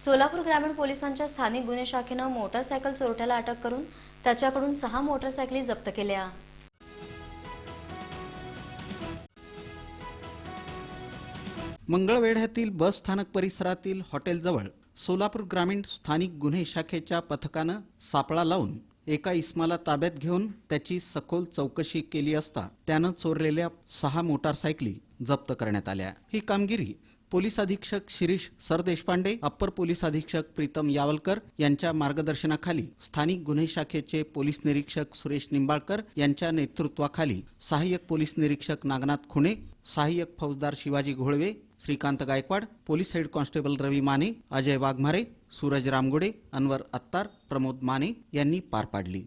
सोलापूर ग्रामीण पोलिसांच्या स्थानिक गुन्हे शाखेनं मोटरसायकल चोरट्याला अटक करून त्याच्याकडून सहा मोटरसायकली जप्त केल्या. मंगळवेढ्यातील बस स्थानक परिसरातील हॉटेलजवळ सोलापूर ग्रामीण स्थानिक गुन्हे शाखेच्या पथकानं सापळा लावून एका इस्माला ताब्यात घेऊन त्याची सखोल चौकशी केली असता त्यानं चोरलेल्या सहा मोटारसायकली जप्त करण्यात आल्या. ही कामगिरी पोलीस अधीक्षक शिरीष सरदेशपांडे अप्पर पोलीस अधीक्षक प्रीतम यावलकर यांच्या मार्गदर्शनाखाली स्थानिक गुन्हे शाखेचे पोलीस निरीक्षक सुरेश निंबाळकर यांच्या नेतृत्वाखाली सहाय्यक पोलीस निरीक्षक नागनाथ खुणे सहाय्यक फौजदार Shivaji Gholave Shrikant Gaikwad police head constable Ravi Mane Ajay Waghmare Suraj Ramgude Anwar Attar Pramod Mane यांनी पार पाडली.